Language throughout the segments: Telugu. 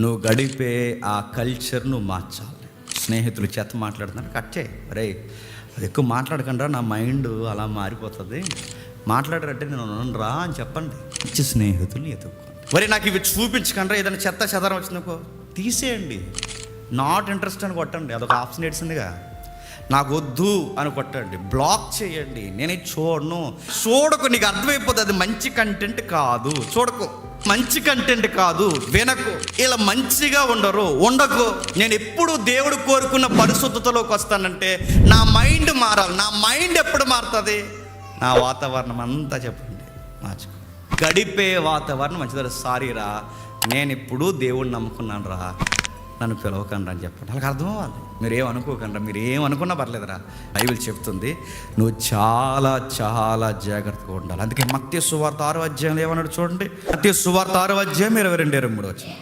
నువ్వు గడిపే ఆ కల్చర్ నువ్వు మార్చాలి. స్నేహితులు చేత మాట్లాడుతున్నారు కట్ చేయి. రే అది ఎక్కువ మాట్లాడకుండా నా మైండ్ అలా మారిపోతుంది. మాట్లాడరంటే నేను రా అని చెప్పండి. మంచి స్నేహితుల్ని ఎదుర్కోండి. మరి నాకు ఇవి చూపించకుండా ఏదైనా చెత్త చెదరం వచ్చిందనుకో తీసేయండి. నాట్ ఇంట్రెస్ట్ అని కొట్టండి. అదొక ఆప్షన్ ఇచ్చిందిగా నాకు వద్దు అని కొట్టండి. బ్లాక్ చేయండి. నేను చూడను. చూడకు నీకు అర్థమైపోతుంది. అది మంచి కంటెంట్ కాదు. చూడకు. మంచి కంటెంట్ కాదు. వినకు. ఇలా మంచిగా ఉండరు. ఉండకు. నేను ఎప్పుడు దేవుడు కోరుకున్న పరిశుద్ధతలోకి వస్తానంటే నా మైండ్ మారాలి. నా మైండ్ ఎప్పుడు మారుతుంది? నా వాతావరణం అంతా చెప్పండి. మార్చుకో. గడిపే వాతావరణం మంచిది. సారీరా. నేను ఇప్పుడు దేవుడిని నమ్ముకున్నాను రా నన్ను పిలవకండి అని చెప్పండి. వాళ్ళకి అర్థం అవ్వాలి. మీరేమనుకోకండి ఏం అనుకోకండి మీరు ఏం అనుకున్నా పర్లేదురా. బైబిల్ చెప్తుంది నువ్వు చాలా చాలా జాగ్రత్తగా ఉండాలి. అందుకే మత్య సువార్త ఆరో అధ్యాయంలో ఏమన్నాడు చూడండి. మత్య సువార్త ఆరో అధ్యాయం ఇరవై రెండు ఇరవై మూడు వచ్చింది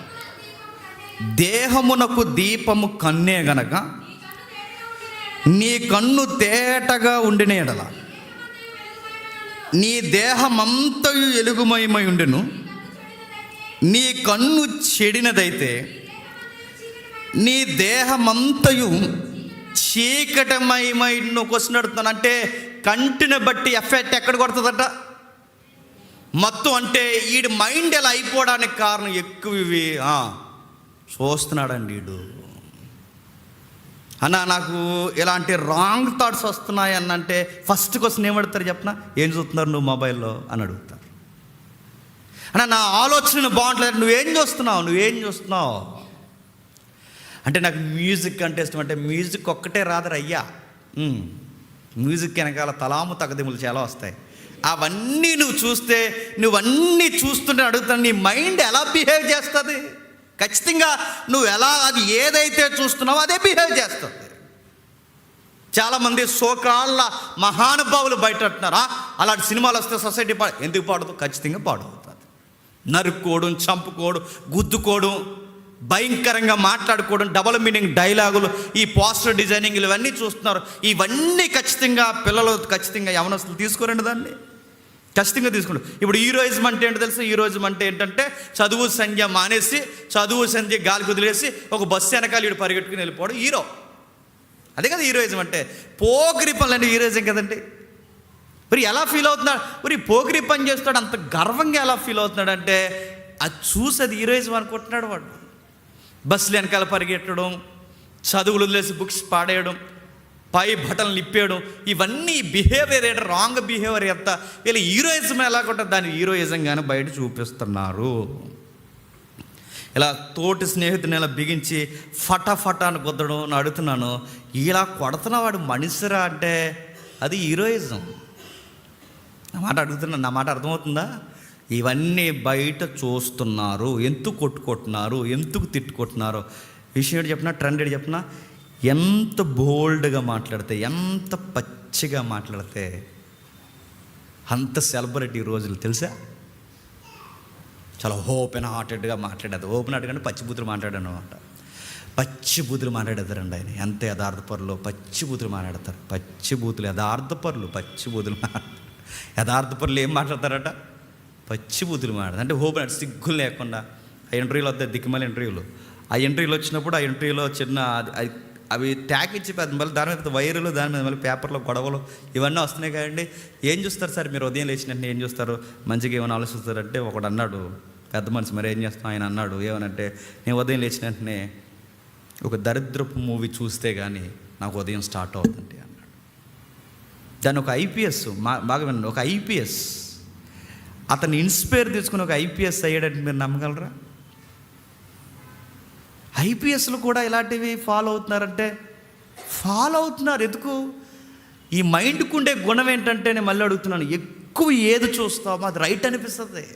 దేహమునకు దీపము కన్నే గనక నీ కన్ను తేటగా ఉండిన ఎడల నీ దేహమంతయు ఎలుగుమయమై ఉండును నీ కన్ను చెడినదైతే నీ దేహమంతయు చీకటమయమై నువ్వు క్వశ్చన్ అడుగుతున్నాను. అంటే కంటిని బట్టి ఎఫెక్ట్ ఎక్కడ కొడుతుందట? మొత్తం అంటే వీడి మైండ్ ఎలా అయిపోవడానికి కారణం ఎక్కువ ఇవి. చూస్తున్నాడండి వీడు అన్న నాకు ఇలాంటి రాంగ్ థాట్స్ వస్తున్నాయి అన్నంటే ఫస్ట్ క్వశ్చన్ ఏమడుగుతారు చెప్పనా? ఏం చూస్తున్నారు నువ్వు మొబైల్లో అని అడుగుతారు. అన్న నా ఆలోచన బాగుంటలేదు నువ్వేం చూస్తున్నావు? నువ్వేం చూస్తున్నావు? అంటే నాకు మ్యూజిక్ అంటే ఇష్టం. అంటే మ్యూజిక్ ఒక్కటే రాదరు అయ్యా. మ్యూజిక్ వెనకాల తలాము తగదిములు చాలా వస్తాయి. అవన్నీ నువ్వు చూస్తే నువ్వన్నీ చూస్తుంటే అడుగుతాను నీ మైండ్ ఎలా బిహేవ్ చేస్తుంది? ఖచ్చితంగా నువ్వు ఎలా అది ఏదైతే చూస్తున్నావో అదే బిహేవ్ చేస్తుంది. చాలామంది సోకాళ్ళ మహానుభావులు బయట అంటున్నారా అలాంటి సినిమాలు వస్తే సొసైటీ పా ఎందుకు పాడదు? ఖచ్చితంగా పాడవుతుంది. నరుక్కోవడం చంపుకోవడం గుద్దుకోవడం భయంకరంగా మాట్లాడుకోవడం డబల్ మీనింగ్ డైలాగులు ఈ పోస్టర్ డిజైనింగ్ ఇవన్నీ చూస్తున్నారు. ఇవన్నీ ఖచ్చితంగా పిల్లలు ఖచ్చితంగా యవనస్తులు తీసుకోరండి దాన్ని. ఖచ్చితంగా తీసుకోండి. ఇప్పుడు హీరోయిజం అంటే ఏంటో తెలుసు? హీరోయిజం అంటే ఏంటంటే చదువు సంధ్య మానేసి చదువు సంధ్య గాలి కుదిలేసి ఒక బస్సు వెనకాల వీడు పరిగెట్టుకుని వెళ్ళిపోవడం హీరో. అదే కదా హీరోయిజం అంటే. పోగిరి పనులు అంటే హీరోయిజం కదండి. మరి ఎలా ఫీల్ అవుతున్నాడు? మరి పోగిరి పని చేస్తాడు అంత గర్వంగా ఎలా ఫీల్ అవుతున్నాడు అంటే అది చూసి అది హీరోయిజం అనుకుంటున్నాడు వాడు. బస్సులు వెనకాల పరిగెట్టడం చదువులు వదిలేసి బుక్స్ పాడేయడం పై బటన్లు ఇప్పేయడం ఇవన్నీ బిహేవియర్ ఏంటో? రాంగ్ బిహేవియర్ ఎంత? వీళ్ళు హీరోయిజం ఎలా ఉంటుంది దాని హీరోయిజంగానే బయట చూపిస్తున్నారు. ఇలా తోటి స్నేహితుని ఇలా బిగించి ఫటాఫట అని కుద్దడం అని అడుగుతున్నాను. ఇలా కొడుతున్నవాడు మనిషిరా అంటే అది హీరోయిజం నా మాట అడుగుతున్నా నా మాట అర్థమవుతుందా? ఇవన్నీ బయట చూస్తున్నారు. ఎందుకు కొట్టుకుంటున్నారు? ఎందుకు తిట్టుకుంటున్నారు? విషయం ఏంటి చెప్పినా ట్రెండ్ ఏంటి చెప్పినా ఎంత బోల్డ్గా మాట్లాడితే ఎంత పచ్చిగా మాట్లాడితే అంత సెలబ్రిటీ రోజులు తెలుసా? చాలా ఓపెన్ హార్టెడ్గా మాట్లాడేది. ఓపెన్ హార్టెడ్ అంటే పచ్చి బూతులు మాట్లాడాను అనమాట పచ్చి బూతులు మాట్లాడేదారండి ఆయన. ఎంత యథార్థపరులు పచ్చి బూతులు మాట్లాడతారు. పచ్చి బూతులు యథార్థపరులు పచ్చి బూతులు మాట్లాడతారు. యథార్థపరులు ఏం మాట్లాడతారట? పచ్చి బుద్ధులు మాట్లాడతారు. అంటే ఓపెన్ హార్ట్ సిగ్గులు లేకుండా ఆ ఇంటర్వ్యూలో వద్ద దిక్కుమల ఇంటర్వ్యూలు. ఆ ఇంటర్వ్యూలో వచ్చినప్పుడు ఆ ఇంటర్వ్యూలో చిన్న అది- అవి ట్యాగ్ ఇచ్చి పెద్ద మళ్ళీ దాని మీద వైర్లు దాని మీద మళ్ళీ పేపర్లో గొడవలు ఇవన్నీ వస్తున్నాయి కదండి. ఏం చూస్తారు సార్ మీరు ఉదయం లేచిన ఏం చూస్తారు? మంచిగా ఏమైనా ఆలోచిస్తారంటే ఒకడు అన్నాడు పెద్ద మనిషి మరి ఏం చేస్తాం ఆయన అన్నాడు ఏమనంటే నేను ఉదయం లేచిన ఒక దరిద్రపు మూవీ చూస్తే కానీ నాకు ఉదయం స్టార్ట్ అవుతుంది అన్నాడు. దాన్ని ఒక ఐపీఎస్ మా బాగా ఒక ఐపీఎస్ అతన్ని ఇన్స్పైర్ తీసుకుని ఒక ఐపీఎస్ అయ్యాడంటే మీరు నమ్మగలరా? ఐపీఎస్లు కూడా ఇలాంటివి ఫాలో అవుతున్నారంటే ఫాలో అవుతున్నారు. ఎందుకు? ఈ మైండ్కు ఉండే గుణం ఏంటంటే నేను మళ్ళీ అడుగుతున్నాను ఎక్కువ ఏది చూస్తామో అది రైట్ అనిపిస్తుంది.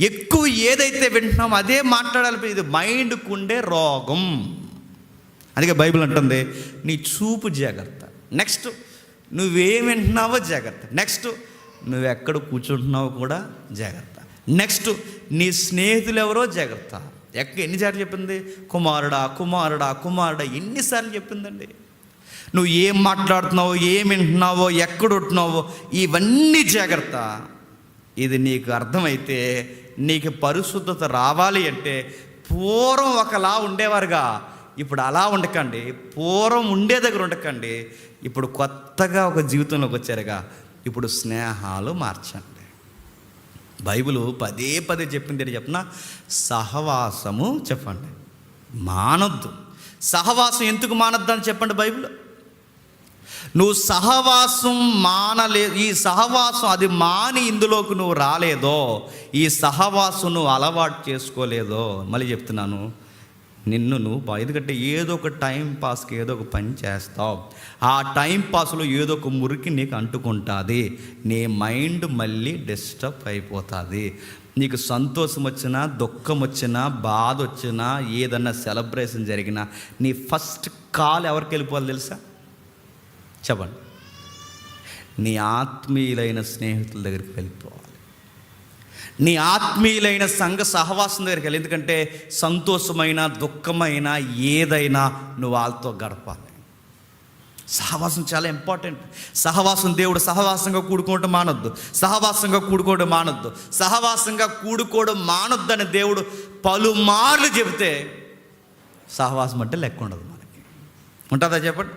ఎక్కువ ఏదైతే వింటున్నామో అదే మాట్లాడాలి ఇది మైండ్కు ఉండే రోగం. అందుకే బైబిల్ అంటుంది నీ చూపు జాగ్రత్త. నెక్స్ట్ నువ్వేం వింటున్నావో జాగ్రత్త. నెక్స్ట్ నువ్వు ఎక్కడ కూర్చుంటున్నావు కూడా జాగ్రత్త. నెక్స్ట్ నీ స్నేహితులు ఎవరో జాగ్రత్త. ఎక్క ఎన్నిసార్లు చెప్పింది? కుమారుడా కుమారుడా కుమారుడా ఎన్నిసార్లు చెప్పిందండి. నువ్వు ఏం మాట్లాడుతున్నావో ఏం వింటున్నావో ఎక్కడుంటున్నావో ఇవన్నీ జాగ్రత్త. ఇది నీకు అర్థమైతే నీకు పరిశుద్ధత రావాలి అంటే పూర్వం ఒకలా ఉండేవారుగా. ఇప్పుడు అలా ఉండకండి. పూర్వం ఉండే దగ్గర ఉండకండి. ఇప్పుడు కొత్తగా ఒక జీవితంలోకి వచ్చారుగా. ఇప్పుడు స్నేహాలు మార్చండి. బైబిల్ పదే పదే చెప్పింది ఏంటి చెప్పిన సహవాసము చెప్పండి. మానొద్దు. సహవాసం ఎందుకు మానొద్దు అని చెప్పండి బైబిల్? నువ్వు సహవాసం మానలే ఈ సహవాసం అది మాని ఇందులోకి నువ్వు రాలేదో ఈ సహవాసం నువ్వు అలవాటు చేసుకోలేదో మళ్ళీ చెప్తున్నాను. నిన్ను నువ్వు ఎందుకంటే ఏదో ఒక టైం పాస్కి ఏదో ఒక పని చేస్తావు. ఆ టైం పాస్లో ఏదో ఒక మురికి నీకు అంటుకుంటుంది. నీ మైండ్ మళ్ళీ డిస్టర్బ్ అయిపోతుంది. నీకు సంతోషం వచ్చినా దుఃఖం వచ్చినా బాధ వచ్చినా ఏదన్నా సెలబ్రేషన్ జరిగినా నీ ఫస్ట్ కాల్ ఎవరికి వెళ్ళిపోవాలి తెలుసా? చెప్పండి. నీ ఆత్మీయులైన స్నేహితుల దగ్గరికి వెళ్ళిపోవాలి నీ ఆత్మీయులైన సంఘ సహవాసం దగ్గరికి వెళ్ళి. ఎందుకంటే సంతోషమైన దుఃఖమైన ఏదైనా నువ్వు వాళ్ళతో గడపాలి. సహవాసం చాలా ఇంపార్టెంట్ సహవాసం దేవుడు సహవాసంగా కూడుకోవడం మానొద్దు. సహవాసంగా కూడుకోవడం మానొద్దు. సహవాసంగా కూడుకోవడం మానొద్దని దేవుడు పలుమార్లు చెబితే సహవాసం అంటే లెక్క ఉండదు మనకి. ఉంటుందా చెప్పండి?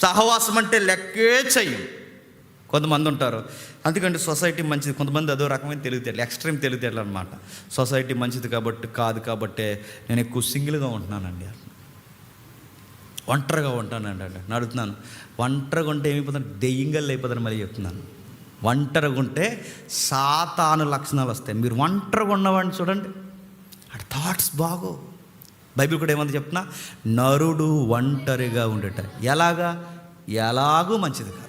సహవాసం అంటే లెక్కే చెయ్యం. కొంతమంది ఉంటారు. అందుకంటే సొసైటీ మంచిది. కొంతమంది అదో రకమైన తెలివితేటలు ఎక్స్ట్రీమ్ తెలివితేటలు అనమాట సొసైటీ మంచిది కాబట్టి కాదు కాబట్టే నేను ఎక్కువ సింగిల్గా ఉంటున్నానండి. ఒంటరిగా ఉంటానండి అంటే నడుతున్నాను ఒంటరిగా ఉంటే ఏమైపోతాను దెయ్యంగా అయిపోతాను మళ్ళీ చెప్తున్నాను. ఒంటరిగా ఉంటే సాతాను లక్షణాలు వస్తాయి. మీరు ఒంటరిగా ఉన్నవాడిని చూడండి. అటు థాట్స్ బాగో బైబిల్ కూడా ఏమంది చెప్తున్నా? నరుడు ఒంటరిగా ఉండేట. ఎలాగా? ఎలాగూ మంచిది కాదు.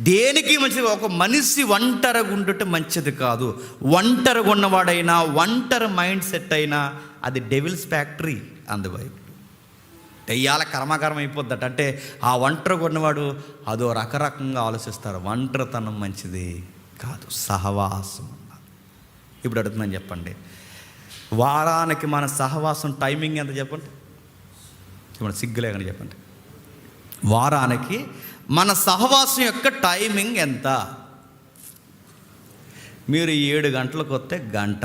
దేనికి మంచిది? ఒక మనిషి ఒంటరిగా ఉండటం మంచిది కాదు. ఒంటరిగా ఉన్నవాడైనా ఒంటరి మైండ్ సెట్ అయినా అది డెవిల్స్ ఫ్యాక్టరీ అందువైపు. బైబిల్ దెయ్యాల కర్మాకరం అయిపోద్దట. అంటే ఆ ఒంటరిగా ఉన్నవాడు అదో రకరకంగా ఆలోచిస్తారు. ఒంటరితనం మంచిది కాదు. సహవాసం ఇప్పుడు అడుగుతున్నాను చెప్పండి. వారానికి మన సహవాసం టైమింగ్ ఎంత చెప్పండి? ఇప్పుడు సిగ్గులేకని చెప్పండి. వారానికి మన సహవాసం యొక్క టైమింగ్ ఎంత? మీరు ఏడు గంటలకు వస్తే గంట.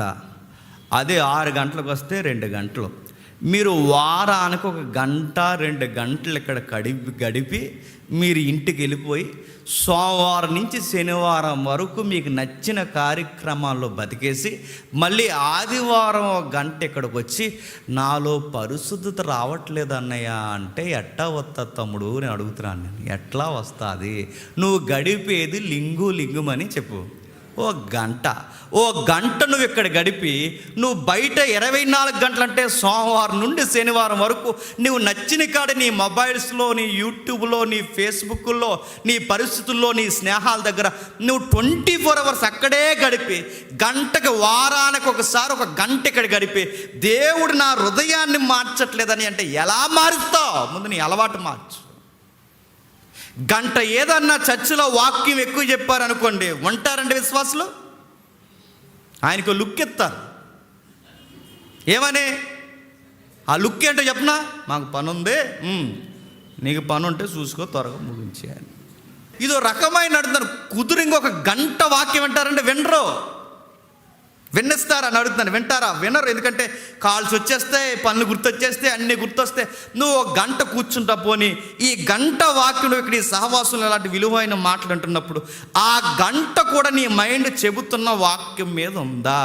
అదే ఆరు గంటలకు వస్తే రెండు గంటలు. మీరు వారానికి ఒక గంట రెండు గంటలు ఇక్కడ గడిపి గడిపి మీరు ఇంటికి వెళ్ళిపోయి సోమవారం నుంచి శనివారం వరకు మీకు నచ్చిన కార్యక్రమాల్లో బతికేసి మళ్ళీ ఆదివారం ఒక గంట ఇక్కడికి వచ్చి నాలో పరిశుద్ధత రావట్లేదు అన్నయ్య అంటే ఎట్టా వస్తా తమ్ముడు? నేను అడుగుతున్నాను నేను. ఎట్లా వస్తుంది? నువ్వు గడిపేది లింగు లింగుమని చెప్పు. ఓ గంట ఓ గంట నువ్వు ఇక్కడ గడిపి నువ్వు బయట ఇరవై నాలుగు గంటలంటే సోమవారం నుండి శనివారం వరకు నువ్వు నచ్చిన కాడ నీ మొబైల్స్లో నీ యూట్యూబ్లో నీ ఫేస్బుక్లో నీ పరిస్థితుల్లో నీ స్నేహాల దగ్గర నువ్వు ట్వంటీ ఫోర్ అవర్స్ అక్కడే గడిపి గంటకు వారానికి ఒకసారి ఒక గంట ఇక్కడ గడిపి దేవుడు నా హృదయాన్ని మార్చట్లేదని అంటే ఎలా మారుస్తావు? ముందు నీ అలవాటు మార్చు. గంట ఏదన్నా చర్చిలో వాక్యం ఎక్కువ చెప్పారనుకోండి ఉంటారండి విశ్వాసులు? ఆయనకు లుక్ ఎత్తారు. ఏమని? ఆ లుక్ ఏంటో చెప్పనా? మాకు పని ఉంది నీకు పని ఉంటే చూసుకో త్వరగా ముగించేయాలి ఇదో రకమైన నడుతున్నారు. కుదురు ఇంకొక గంట వాక్యం అంటారంటే వినరు. విన్నిస్తారా అని అడుగుతున్నాను. వింటారా? వినరు. ఎందుకంటే కాల్స్ వచ్చేస్తాయి పనులు గుర్తొచ్చేస్తే అన్నీ గుర్తొస్తే నువ్వు ఒక గంట కూర్చుంటా పోని ఈ గంట వాక్యంలో ఇక్కడ ఈ సహవాసులు అలాంటి విలువైన మాటలు అంటున్నప్పుడు ఆ గంట కూడా నీ మైండ్ చెబుతున్న వాక్యం మీద ఉందా?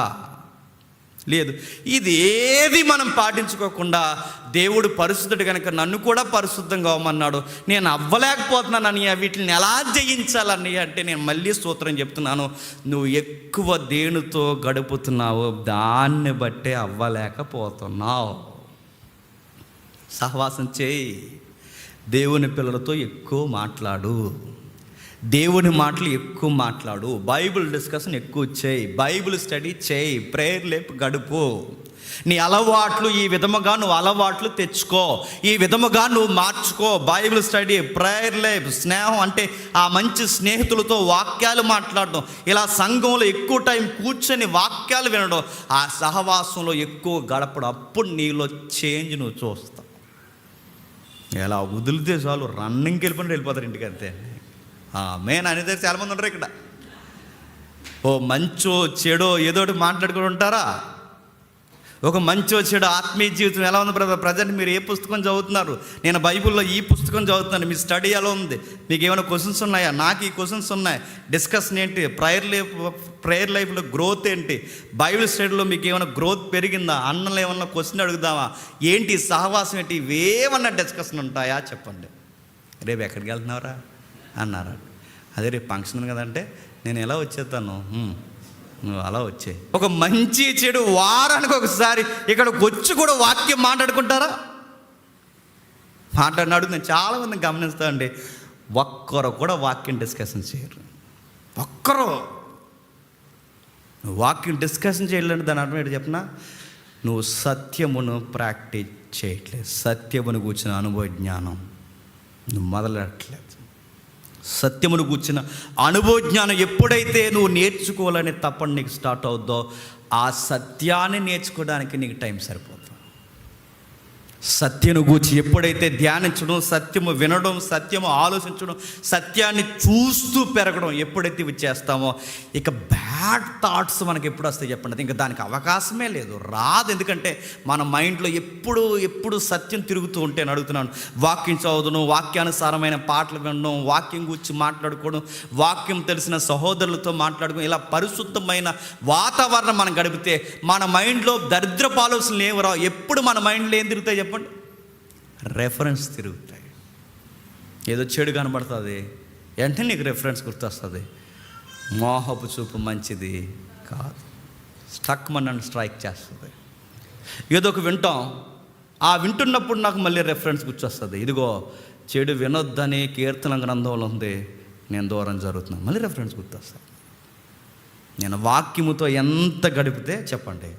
లేదు. ఇది ఏది మనం పాటించుకోకుండా దేవుడు పరిశుద్ధుడు కనుక నన్ను కూడా పరిశుద్ధంగా అవ్వమన్నాడు నేను అవ్వలేకపోతున్నాను వీటిని ఎలా జయించాలని అంటే నేను మళ్ళీ సూత్రం చెప్తున్నాను. నువ్వు ఎక్కువ దేనితో గడుపుతున్నావు దాన్ని బట్టే అవ్వలేకపోతున్నావు. సహవాసం చేయి. దేవుని పిల్లలతో ఎక్కువ మాట్లాడు. దేవుని మాటలు ఎక్కువ మాట్లాడు. బైబిల్ డిస్కషన్ ఎక్కువ చేయి. బైబిల్ స్టడీ చేయి. ప్రేయర్ లేపు గడుపు. నీ అలవాట్లు ఈ విధముగా నువ్వు అలవాట్లు తెచ్చుకో. ఈ విధముగా నువ్వు మార్చుకో. బైబిల్ స్టడీ ప్రేయర్ లైఫ్ స్నేహం అంటే ఆ మంచి స్నేహితులతో వాక్యాలు మాట్లాడడం. ఇలా సంఘంలో ఎక్కువ టైం కూర్చొని వాక్యాలు వినడం. ఆ సహవాసంలో ఎక్కువ గడపడం. అప్పుడు నీలో చేంజ్ నువ్వు చూస్తావు. ఎలా వదిలితే చాలు. రన్నింగ్కి వెళ్ళిపోయి వెళ్ళిపోతారు ఇంటికి అంతే. మేన్ అనేది చాలామంది ఉంటారు ఇక్కడ. ఓ మంచో చెడో ఏదో ఒకటి మాట్లాడుకుని ఉంటారా? ఒక మంచో చెడు ఆత్మీయ జీవితం ఎలా ఉంది బ్రదర్? ప్రజెంట్ మీరు ఏ పుస్తకం చదువుతున్నారు? నేను బైబిల్లో ఈ పుస్తకం చదువుతున్నాను. మీ స్టడీ ఎలా ఉంది? మీకు ఏమైనా క్వశ్చన్స్ ఉన్నాయా? నాకు ఈ క్వశ్చన్స్ ఉన్నాయి. డిస్కషన్ ఏంటి? ప్రేయర్ లైఫ్ ప్రేయర్ లైఫ్లో గ్రోత్ ఏంటి? బైబిల్ స్టడీలో మీకు ఏమైనా గ్రోత్ పెరిగిందా? అన్నలు ఏమన్నా క్వశ్చన్ అడుగుదామా? ఏంటి సహవాసం ఏంటి? ఇవేమన్నా డిస్కషన్ ఉంటాయా? చెప్పండి. రేపు ఎక్కడికి వెళ్తున్నావురా? అన్నారు. అదే రేపు ఫంక్షన్ కదంటే నేను ఎలా వచ్చేస్తాను? నువ్వు అలా వచ్చే. ఒక మంచి చెడు వారానికి ఒకసారి ఇక్కడికి వచ్చి కూడా వాక్యం మాట్లాడుకుంటారా? మాట్లాడినాడు నేను చాలామంది గమనిస్తానండి. ఒక్కరు కూడా వాక్యం డిస్కషన్ చేయరు. ఒక్కరు. నువ్వు వాక్యం డిస్కషన్ చేయలేదు దాని అర్థం ఏంటి చెప్పిన? నువ్వు సత్యమును ప్రాక్టీస్ చేయట్లేదు. సత్యమును కూర్చున్న అనుభవ జ్ఞానం నువ్వు మొదలెట్టలేవు సత్యమును కూర్చిన అనుభవ జ్ఞానం ఎప్పుడైతే నువ్వు నేర్చుకోవాలనే తప్పని నీకు స్టార్ట్ అవుద్దో ఆ సత్యాన్ని నేర్చుకోవడానికి నీకు టైం సరిపోతుంది సత్యను గూర్చి ఎప్పుడైతే ధ్యానించడం సత్యము వినడం సత్యము ఆలోచించడం సత్యాన్ని చూస్తూ పెరగడం ఎప్పుడైతే ఇవి చేస్తామో ఇక బ్యాడ్ థాట్స్ మనకి ఎప్పుడు వస్తాయి చెప్పండి. ఇంకా దానికి అవకాశమే లేదు. రాదు. ఎందుకంటే మన మైండ్లో ఎప్పుడు ఎప్పుడు సత్యం తిరుగుతూ ఉంటే నేను అడుగుతున్నాను. వాక్యం చదువును వాక్యానుసారమైన పాటలు వినడం వాక్యం గురించి మాట్లాడుకోవడం వాక్యం తెలిసిన సహోదరులతో మాట్లాడుకోవడం ఇలా పరిశుద్ధమైన వాతావరణం మనం గడిపితే మన మైండ్లో దరిద్రపు ఆలోచనలు ఏమి రావు. ఎప్పుడు మన మైండ్లో ఏం తిరుగుతాయి చెప్పండి. రెఫరెన్స్ తిరుగుతాయి. ఏదో చెడు కనబడుతుంది. వెంటనే నీకు రెఫరెన్స్ గుర్తొస్తుంది. మోహపు చూపు మంచిది కాదు. స్టక్ మన స్ట్రైక్ చేస్తుంది. ఏదో ఒక వింటాం. ఆ వింటున్నప్పుడు నాకు మళ్ళీ రెఫరెన్స్ గుర్తొస్తుంది. ఇదిగో చెడు వినొద్దని కీర్తన గ్రంథంలో ఉంది. నేను దూరం జరుగుతున్నాను. మళ్ళీ రెఫరెన్స్ గుర్తొస్తుంది. నేను వాక్యముతో ఎంత గడిపితే చెప్పండి.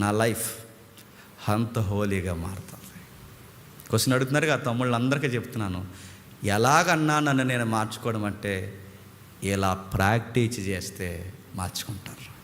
నా లైఫ్ అంత హోలీగా మారుతుంది. క్వశ్చన్ అడుగుతున్నారు కదా తమ్ముళ్ళందరికీ చెప్తున్నాను. ఎలాగన్నా నన్ను నేను మార్చుకోవడం అంటే ఇలా ప్రాక్టీస్ చేస్తే మార్చుకుంటారు.